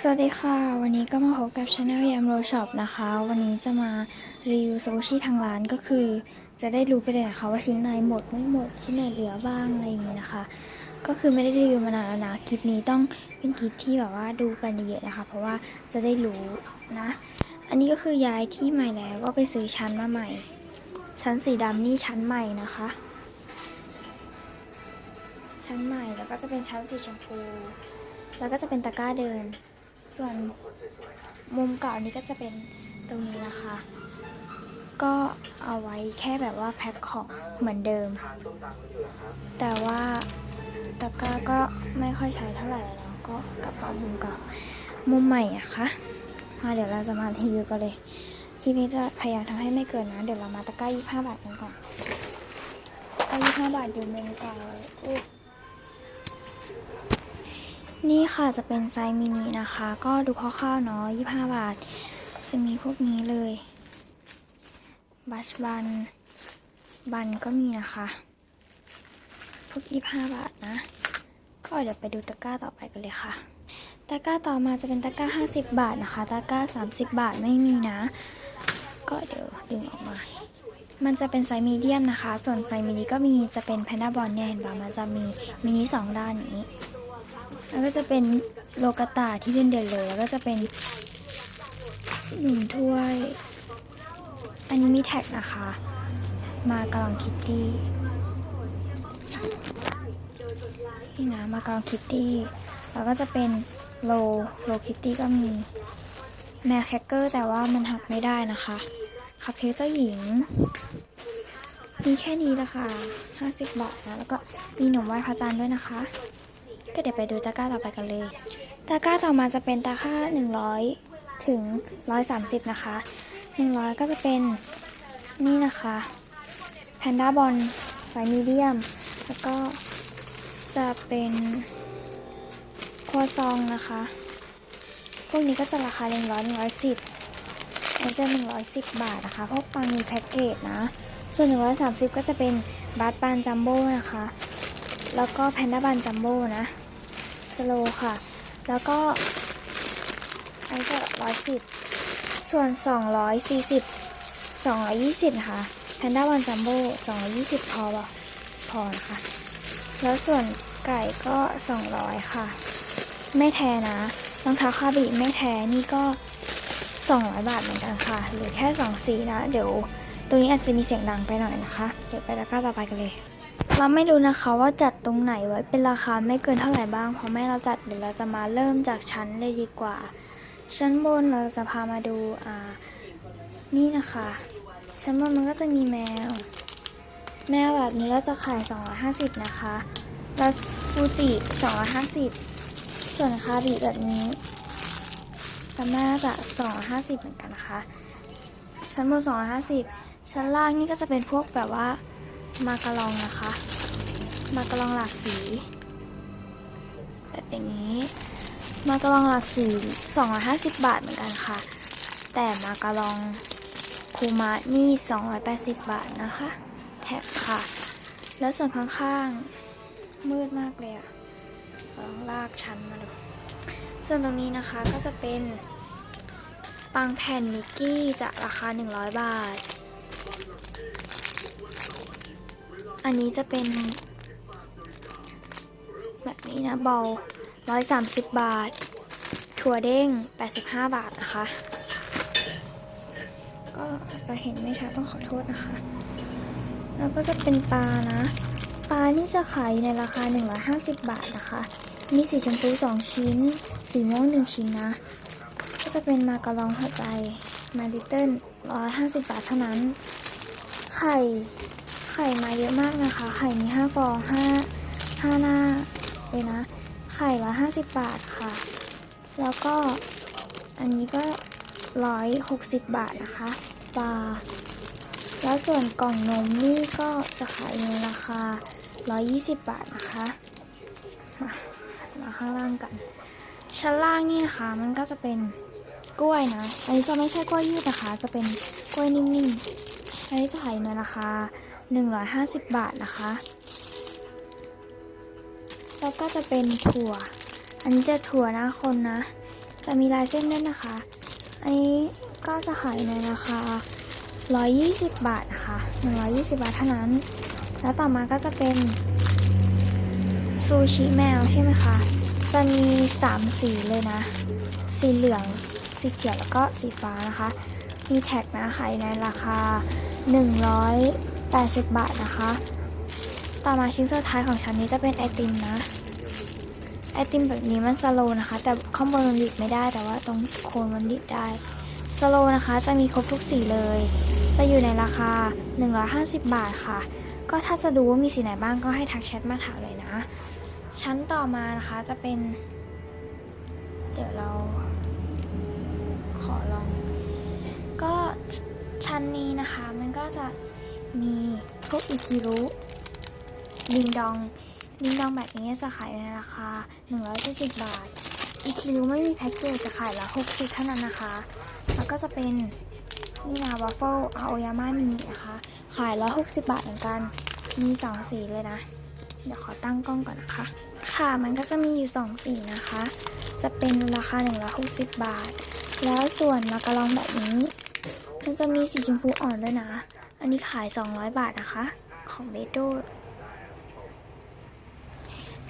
สวัสดีค่ะ วันนี้ก็มาพบกับช anel ยามโรช็อปนะคะ วันนี้จะมารีวิวซูชิทางร้านก็คือ จะได้รู้ไปเลยนะคะว่าชิ้นไหนหมดไม่หมดชิ้นไหนเหลือบ้างอะไรอย่างนี้นะคะ ก็คือไม่ได้รีวิวมานานแล้วนะคลิปนี้ต้องเป็นคลิปที่แบบว่าดูกันเยอะๆนะคะ เพราะว่าจะได้รู้นะ อันนี้ก็คือย้ายที่ใหม่แล้วก็ไปซื้อชั้นมาใหม่ ชั้นสีดำนี่ชั้นใหม่นะคะ ชั้นใหม่แล้วก็จะเป็นชั้นสีชมพูแล้วก็จะเป็นตะกร้าเดิน ส่วนมุมเก่านี้ก็จะเป็นตรงนี้นะคะ ก็เอาไว้แค่แบบว่าแพ็คของเหมือนเดิม แต่ว่าตะกร้าก็ไม่ค่อยใช้เท่าไหร่แล้วก็กลับมามุมเก่ามุมใหม่อะคะมาเดี๋ยวเราจะมารีวิวกันเลยคลิปนี้จะพยายามทำให้ไม่เกินนะ เดี๋ยวเรามาตะกร้า25 บาทกันก่อนตะกร้า25 บาทอยู่มุมเก่าอุ๊ นี่ค่ะจะเป็นไซส์มินินะคะ ก็ดูคร่าวๆเนาะ25 บาท จะมีพวกนี้เลย บัชบัน บันก็มีนะคะ พวก 25 บาทนะ ก็เดี๋ยวไปดูตะกร้าต่อไปกันเลยค่ะ ตะกร้าต่อมาจะเป็นตะกร้า 50 บาทนะคะ ตะกร้า 30 บาทไม่มีนะ ก็เดี๋ยวดึงออกมา มันจะเป็นไซส์มีเดียมนะคะ ส่วนไซส์มินิก็มีจะเป็นแพนด้าบอลเนี่ยเห็นปะมันจะมีมินิสองด้านนี้ แล้วก็จะเป็นโลกาตาที่เด่นๆเลย แล้วก็จะเป็นหนึ่งถ้วย อันนี้มีแท็กนะคะ มากรองคิตตี้นี่นะมากรองคิตตี้ แล้วก็จะเป็นโลโลคิตตี้ก็มีแมวแคคเกอร์แต่ว่ามันหักไม่ได้นะคะคัพเค้กเจ้าหญิง มีแค่นี้ละค่ะ50 บาทนะแล้วก็มีหนมไหว้พระจันทร์ด้วยนะคะ ก็เดี๋ยวไปดูตะกร้าต่อไปกันเลย ตะกร้าต่อมาจะเป็นตะกร้า100 ถึง 130 นะคะ 100 ก็จะเป็นนี่นะคะแพนด้าบอลไซส์มีเดียม แล้วก็จะเป็นครัวซองนะคะ พวกนี้ก็จะราคา 100 110แล้วจะ 110 บาทนะคะ พวกปังมีแพ็กเกจนะ ส่วน 130 ก็จะเป็นบัตปานจัมโบ้นะคะ แล้วก็แพนด้าบันจัมโบ้นะ สโลค่ะ แล้วก็อันนี้ก็ร้อยสิบส่วนสองร้อยสี่สิบสองร้อยยี่สิบค่ะแพนด้าวันจัมโบ้สองร้อยยี่สิบพอป่ะพอนะคะ แล้วส่วนไก่ก็สองร้อยค่ะ ไม่แท้นะรองเท้าคาบิไม่แท้นี่ก็สองร้อยบาทเหมือนกันค่ะหลือแค่สองสีนะ เดี๋ยว ตรงนี้อาจจะมีเสียงดังไปหน่อยนะคะ เดี๋ยวไปตะกร้าต่อไปกันเลย เราไม่รู้นะคะว่าจัดตรงไหนไว้เป็นราคาไม่เกินเท่าไหร่บ้างเพราะแม่เราจัดเดี๋ยวเราจะมาเริ่มจากชั้นเลยดีกว่า ชั้นบนเราจะพามาดูอ่านี่นะคะ ชั้นบนมันก็จะมีแมว แมวแบบนี้เราจะขาย 250 นะคะแล้วฟูจิ250 ส่วนคาบิแบบนี้ซัมมาจะ250 เหมือนกันนะคะ ชั้นบน250 ชั้นล่างนี่ก็จะเป็นพวกแบบว่ามากระลองนะคะ มากระลองหลากสี แบบอย่างนี้ มากระลองหลากสี 250 บาทเหมือนกันค่ะ แต่มากระลองคูมะนี่ 280 บาทนะคะ แท็กค่ะ แล้วส่วนข้างๆ มืดมากเลยอะลองลากชั้นมาดูส่วนตรงนี้นะคะก็จะเป็นปังแผ่นมิกกี้จะราคา 100 บาท อันนี้จะเป็น นี้นะเบา130 บาท ถั่วเด้ง 85 บาทนะคะ ก็อาจจะเห็นไม่ชัดต้องขอโทษนะคะ แล้วก็จะเป็นปลานะ ปลานี่จะขายอยู่ในราคา 150 บาทนะคะ มีสีชมพู2ชิ้น สีม่วง1ชิ้นนะ ก็จะเป็นมาการองหัวใจมาดิเติ้ล150 บาทเท่านั้น ไข่ ไข่มาเยอะมากนะคะ ไข่มีห้าฟองห้าห้าหน้า ไข่ละห้าสิบบาทค่ะ แล้วก็อันนี้ก็ร้อยหกสิบบาทนะคะปลาแล้วส่วนกล่องนมนี่ก็จะขายในราคาร้อยยี่สิบบาทนะคะมามาข้างล่างกัน ชั้นล่างนี่นะคะมันก็จะเป็นกล้วยนะ อันนี้จะไม่ใช่กล้วยยืดนะคะ จะเป็นกล้วยนิ่มๆ อันนี้จะขายในราคา 150 บาทนะคะ แล้วก็จะเป็นถั่ว อันนี้จะถั่วน้าคนนะ จะมีลายเส้นด้วยนะคะ อันนี้ก็จะขายในราคา 120 บาทนะคะ120 บาทเท่านั้น แล้วต่อมาก็จะเป็นซูชิแมวใช่ไหมคะ จะมี 3 สีเลยนะ สีเหลือง สีเขียว แล้วก็สีฟ้านะคะ มีแท็กนะขายในราคา 180 บาทนะคะ ต่อมาชิ้นสุดท้ายของฉันนี้จะเป็นไอติมนะ ไอติมแบบนี้มันสโลว์นะคะ แต่ข้างบนมันดิบไม่ได้ แต่ว่าตรงโคนมันดิบได้ สโลว์นะคะจะมีครบทุกสีเลย จะอยู่ในราคา 150 บาทค่ะ ก็ถ้าจะดูว่ามีสีไหนบ้างก็ให้ทักแชทมาถามเลยนะ ชั้นต่อมานะคะจะเป็น เดี๋ยวเราขอลอง ก็ชั้นนี้นะคะมันก็จะมีพวกอิคิรุ ดิงดองดิงดองแบบนี้จะขายในราคา 170 บาท อีคิวไม่มีแพ็กเกจจะขายละ60เท่านั้นนะคะ แล้วก็จะเป็นนี่นะวัฟเฟิลอาโอยาม่ามินินะคะ ขายละ60 บาทเหมือนกัน มี 2 สีเลยนะ เดี๋ยวขอตั้งกล้องก่อนนะคะ ค่ะมันก็จะมีอยู่ 2 สีนะคะ จะเป็นราคา 160 บาท แล้วส่วนมากระลองแบบนี้มันจะมีสีชมพูอ่อนด้วยนะ อันนี้ขาย 200 บาทนะคะ ของเบโด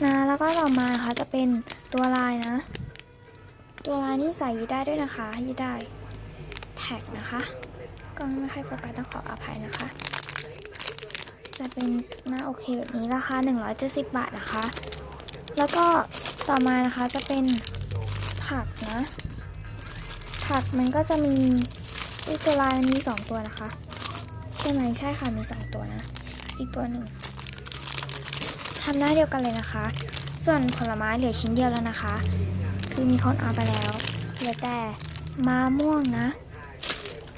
นะแล้วก็ต่อมานะคะจะเป็นตัวลายนะ ตัวลายนี่ใส่ยืดได้ด้วยนะคะยืดได้แท็กนะคะกล้องไม่ค่อยโฟกัสต้องขออภัยนะคะ จะเป็นหน้าโอเคแบบนี้ราคา 170 บาทนะคะ แล้วก็ต่อมานะคะจะเป็นผักนะ ผักมันก็จะมีอีกตัวลายมันมีสองตัวนะคะ ใช่ไหมใช่ค่ะมีสองตัวนะ อีกตัวหนึ่ง ทำหน้าเดียวกันเลยนะคะ ส่วนผลไม้เหลือชิ้นเดียวแล้วนะคะ คือมีคนเอาไปแล้วเหลือแต่มะม่วงนะ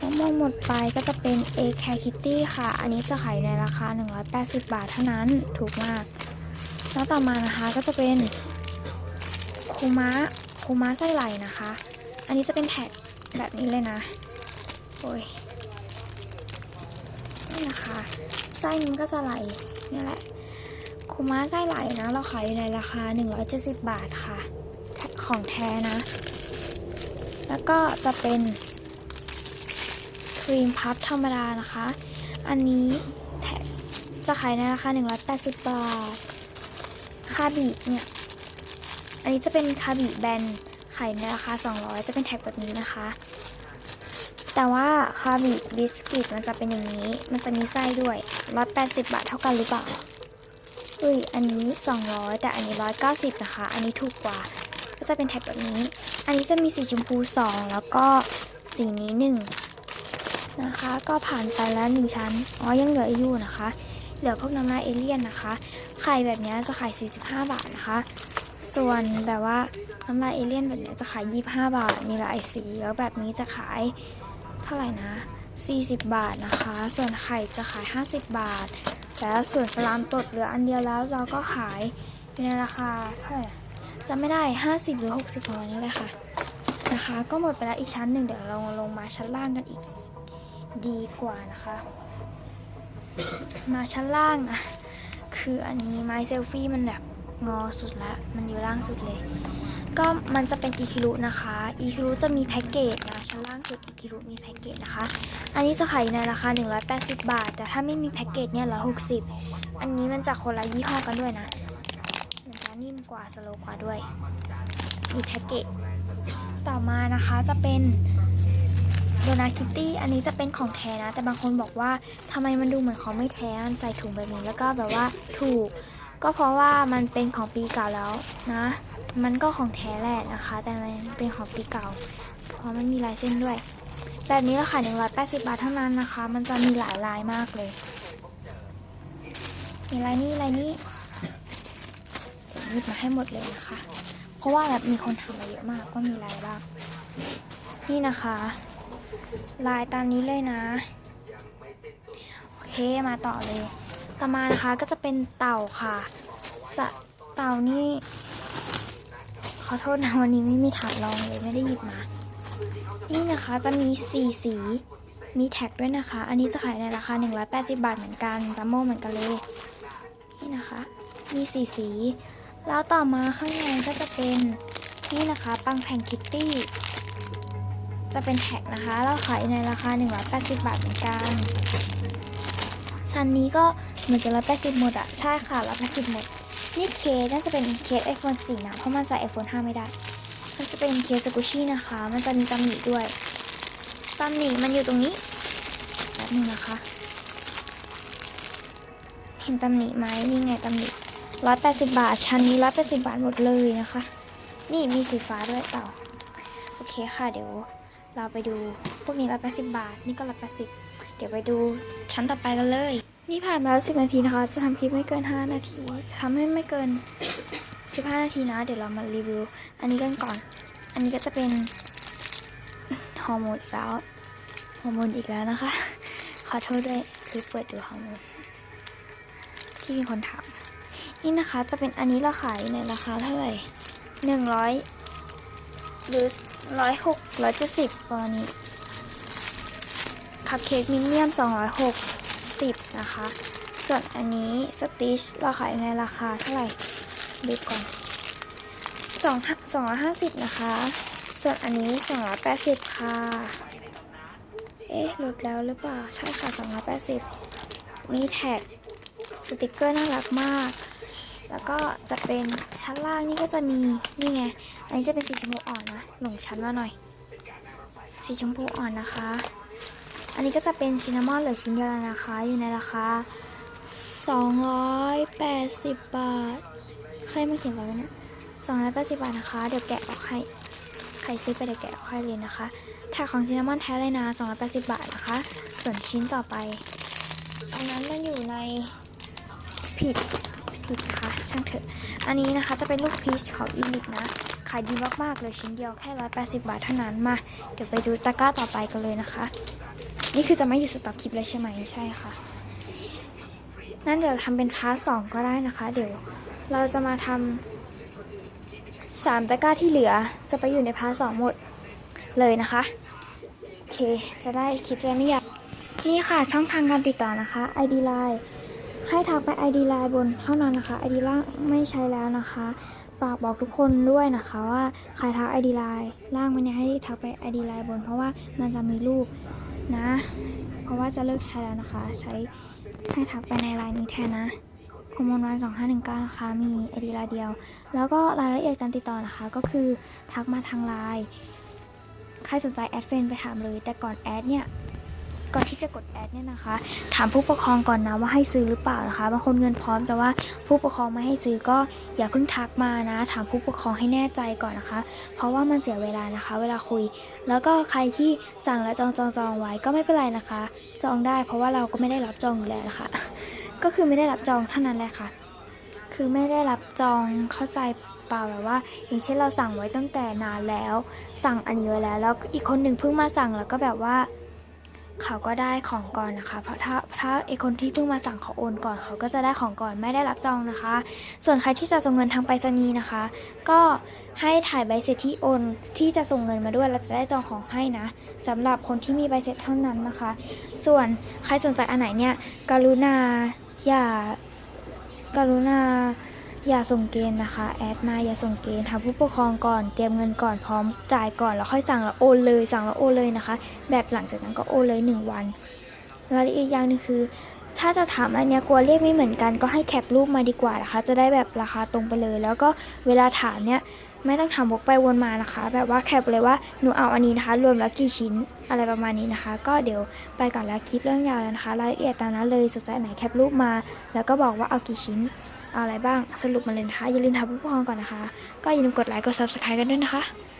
มะม่วงหมดไปก็จะเป็น A c a r Kitty ค่ะ อันนี้จะขายในราคา 180 บาทเท่านั้นถูกมาก แล้วต่อมานะคะก็จะเป็นคูมะคูมะไส้ไหลนะคะ อันนี้จะเป็นแท็กแบบนี้เลยนะโอ้ยนี่นะคะไส้มันก็จะไหลนี่แหละ คูม้าไส้ไหลนะ เราขายอยู่ในราคา 170 บาทค่ะ ของแท้นะ แล้วก็จะเป็นครีมพับธรรมดานะคะ อันนี้แถมจะขายในราคา 180 บาท คาบิเนี่ย อันนี้จะเป็นคาบิแบนขายในราคา 200 จะเป็นแท็กแบบนี้นะคะ แต่ว่าคาบิบิสกิตมันจะเป็นอย่างนี้ มันจะมีไส้ด้วย 180 บาทเท่ากันหรือเปล่า อุ้ยอันนี้ 200 แต่อันนี้ 190 นะคะ อันนี้ถูกกว่า ก็จะเป็นแท็กแบบนี้ อันนี้จะมีสีชมพู 2 แล้วก็สีนี้ 1 นะคะ ก็ผ่านไปแล้ว 1 ชั้น อ๋อ ยังเหลืออยู่นะคะ เหลือพวกน้ำลายเอเลี่ยนนะคะ ไข่แบบนี้จะขาย 45 บาทนะคะ ส่วนแบบว่าน้ำลายเอเลี่ยนแบบนี้จะขาย 25 บาท มีหลายสี แล้วแบบนี้จะขายเท่าไหร่นะ 40 บาทนะคะ ส่วนไข่จะขาย 50 บาท แล้วส่วนสลามตดเหลืออันเดียวแล้วเราก็ขายอยู่ในราคาเท่าไหร่จะไม่ได้ 50 หรือ 60ประมาณนี้เลยค่ะนะคะ ก็หมดไปแล้วอีกชั้นหนึ่งเดี๋ยวเราลงมาชั้นล่างกันอีกดีกว่านะคะ มาชั้นล่างนะคืออันนี้ไม้เซลฟี่มันแบบงอสุดละ มันอยู่ล่างสุดเลย ก็มันจะเป็นอีคิรุนะคะอีคิรุจะมีแพ็กเกจนะชั้นล่างสุดอีคิรุมีแพ็กเกจนะคะ อันนี้จะขายในราคา 180 บาท แต่ถ้าไม่มีแพ็กเกจเนี่ย160อันนี้มันจะคนละยี่ห้อกันด้วยนะมันจะนิ่มกว่าสโลกว่าด้วย มีแพ็กเกจต่อมานะคะจะเป็นโดนาคิตตี้อันนี้จะเป็นของแท้นะ แต่บางคนบอกว่าทำไมมันดูเหมือนของไม่แท้มันใส่ถุงแบบนี้แล้วก็แบบว่าถูก ก็เพราะว่ามันเป็นของปีเก่าแล้วนะ มันก็ของแท้แหละนะคะ แต่มันเป็นของปีเก่า เพราะมันมีลายเส้นด้วย แบบนี้ราคา180 บาทเท่านั้นนะคะ มันจะมีหลายลายมากเลย มีลายนี้ลายนี้เดี๋ยวหยิบมาให้หมดเลยนะคะ เพราะว่าแบบมีคนถามมาเยอะมากว่ามีลายบ้าง นี่นะคะ ลายตามนี้เลยนะ โอเคมาต่อเลย ต่อมานะคะก็จะเป็นเต่าค่ะ จะเต่านี่ ขอโทษนะวันนี้ไม่มีฐานรองเลยไม่ได้หยิบมา นี่นะคะจะมี 4 สี มีแท็กด้วยนะคะ อันนี้จะขายในราคา 180 บาทเหมือนกันจัมโม่เหมือนกันเลย นี่นะคะ มี 4 สี แล้วต่อมาข้างในก็จะเป็นนี่นะคะปังแผ่นคิตตี้ จะเป็นแท็กนะคะ เราขายในราคา 180 บาทเหมือนกันชั้นนี้ก็เหมือนจะ180หมดอะใช่ค่ะ180หมด นี่เคสน่าจะเป็นเคส iPhone 4 นะ เพราะมันใส่ iPhone 5 ไม่ได้มันจะเป็นเคสสกุชี่นะคะ มันจะมีตำหนิด้วยตำหนิมันอยู่ตรงนี้แบบนึงนะคะ เห็นตำหนิไหมนี่ไงตำหนิ180บาท ชั้นนี้180บาทหมดเลยนะคะ นี่มีสีฟ้าด้วยเต่า โอเคค่ะ เดี๋ยวเราไปดูพวกนี้180บาท นี่ก็180เดี๋ยวไปดูชั้นต่อไปกันเลย นี่ผ่านมาแล้ว10นาทีนะคะ จะทำคลิปไม่เกิน5นาทีทำให้ไม่เกิน15นาทีนะ เดี๋ยวเรามารีวิว อันนี้กันก่อน อันนี้ก็จะเป็นฮอร์โมนอีกแล้วฮอร์โมนอีกแล้วนะคะ ขอโทษด้วยคือเปิดดูฮอร์โมนที่มีคนถามนี่นะคะจะเป็นอันนี้เราขายในราคาเท่าไหร่หนึ่งร้อยหรือร้อยหกร้อยเจ็ดสิบประมาณนี้คัพเค้กมิเนียมสองร้อยหก สิบนะคะ ส่วนอันนี้สติชเราขายในราคาเท่าไหร่ดูก่อนสองสองร้อยห้าสิบนะคะ ส่วนอันนี้สองร้อยแปดสิบค่ะ เอ๊ะลดแล้วหรือเปล่า ใช่ค่ะสองร้อยแปดสิบมีแท็กสติกเกอร์น่ารักมาก แล้วก็จะเป็นชั้นล่างนี่ก็จะมี นี่ไง อันนี้จะเป็นสีชมพูอ่อนนะ หลงชั้นมาหน่อย สีชมพูอ่อนนะคะ อันนี้ก็จะเป็นซินนามอนเหลือชิ้นเดียวแล้วนะคะ อยู่ในราคา 280 บาท ใครมาเขียนไว้เนี่ย280 บาทนะคะ เดี๋ยวแกะออกให้ ใครซื้อไปเดี๋ยวแกะออกให้เลยนะคะแท็กของซินนามอนแท้เลยนะ280 บาทนะคะ ส่วนชิ้นต่อไปตรงนั้นมันอยู่ในผิดผิดค่ะช่างเถอะ อันนี้นะคะจะเป็นลูกพีชของอิลิกนะ ขายดีมากๆเลยชิ้นเดียวแค่ 180 บาทเท่านั้นมา เดี๋ยวไปดูตะกร้าต่อไปกันเลยนะคะ นี่คือจะไม่หยุดสต็อกคลิปเลยใช่ไหมใช่ค่ะ นั่นเดี๋ยวทำเป็นพาร์ทสองก็ได้นะคะ เดี๋ยวเราจะมาทำสามตะกร้าที่เหลือจะไปอยู่ในพาร์ทสองหมดเลยนะคะโอเค จะได้คลิปจะไม่ยาวนี่ค่ะช่องทางการติดต่อนะคะ ID Line ให้ทักไป ID Line บนเท่านั้นนะคะ ID ล่างไม่ใช้แล้วนะคะ ฝากบอกทุกคนด้วยนะคะว่าใครทัก ID Line ล่างมันเนี่ยให้ทักไป ID Line บน เพราะว่ามันจะมีรูป นะ เพราะว่าจะเลิกใช้แล้วนะคะ ใช้ให้ทักไปในไลน์นี้แทนนะคอมมอนวันสองห้าหนึ่งเก้านะคะ มี ID ไลน์เดียว แล้วก็รายละเอียดการติดต่อนะคะ ก็คือทักมาทางไลน์ใครสนใจแอดเฟนไปถามเลย แต่ก่อนแอดเนี่ย ก่อนที่จะกดแอดเนี่ยนะคะ ถามผู้ปกครองก่อนนะว่าให้ซื้อหรือเปล่านะคะบางคนเงินพร้อมแต่ว่าผู้ปกครองไม่ให้ซื้อก็อย่าเพิ่งทักมานะ ถามผู้ปกครองให้แน่ใจก่อนนะคะ เพราะว่ามันเสียเวลานะคะ เวลาคุย แล้วก็ใครที่สั่งแล้วจองจองจองไว้ก็ไม่เป็นไรนะคะ จองได้ เพราะว่าเราก็ไม่ได้รับจองอยู่แล้วนะคะ ก็คือไม่ได้รับจองเท่านั้นแหละค่ะ คือไม่ได้รับจองเข้าใจเปล่าแบบว่า อย่างเช่นเราสั่งไว้ตั้งแต่นานแล้ว สั่งอันนี้ไว้แล้วแล้วอีกคนหนึ่งเพิ่งมาสั่งแล้วก็แบบว่า เขาก็ได้ของก่อนนะคะ เพราะถ้าถ้าไอคนที่เพิ่งมาสั่งเขาโอนก่อน เขาก็จะได้ของก่อนไม่ได้รับจองนะคะ ส่วนใครที่จะส่งเงินทางไปรษณีย์นะคะ ก็ให้ถ่ายใบเสร็จที่โอนที่จะส่งเงินมาด้วยเราจะได้จองของให้นะสำหรับคนที่มีใบเสร็จเท่านั้นนะคะ ส่วนใครสนใจอันไหนเนี่ยกรุณาอย่ากรุณา อย่าส่งเกณฑ์นะคะ แอดมาอย่าส่งเกณฑ์ทำผู้ปกครองก่อนเตรียมเงินก่อนพร้อมจ่ายก่อนแล้วค่อยสั่งแล้วโอนเลย สั่งแล้วโอนเลยนะคะ แบบหลังจากนั้นก็โอนเลย 1 วันแล้วอีกอย่างนึงคือ ถ้าจะถามอันเนี้ยกลัวเลขไม่เหมือนกันก็ให้แคปรูปมาดีกว่านะคะ จะได้แบบราคาตรงไปเลย แล้วก็เวลาถามเนี่ยไม่ต้องถามวกไปวนมานะคะ แบบว่าแคปเลยว่าหนูเอาอันนี้นะคะ รวมแล้วกี่ชิ้นอะไรประมาณนี้นะคะ ก็เดี๋ยวไปก่อนแล้วคลิปเรื่องยาวแล้วนะคะรายละเอียดตามนั้นเลยสนใจไหนแคปรูปมา แล้วก็บอกว่าเอากี่ชิ้น อะไรบ้างสรุปมาเลยนะคะอย่าลืมทำผู้ปกครองก่อนนะคะ ก็อย่าลืมกดไลค์กด subscribe กันด้วยนะคะ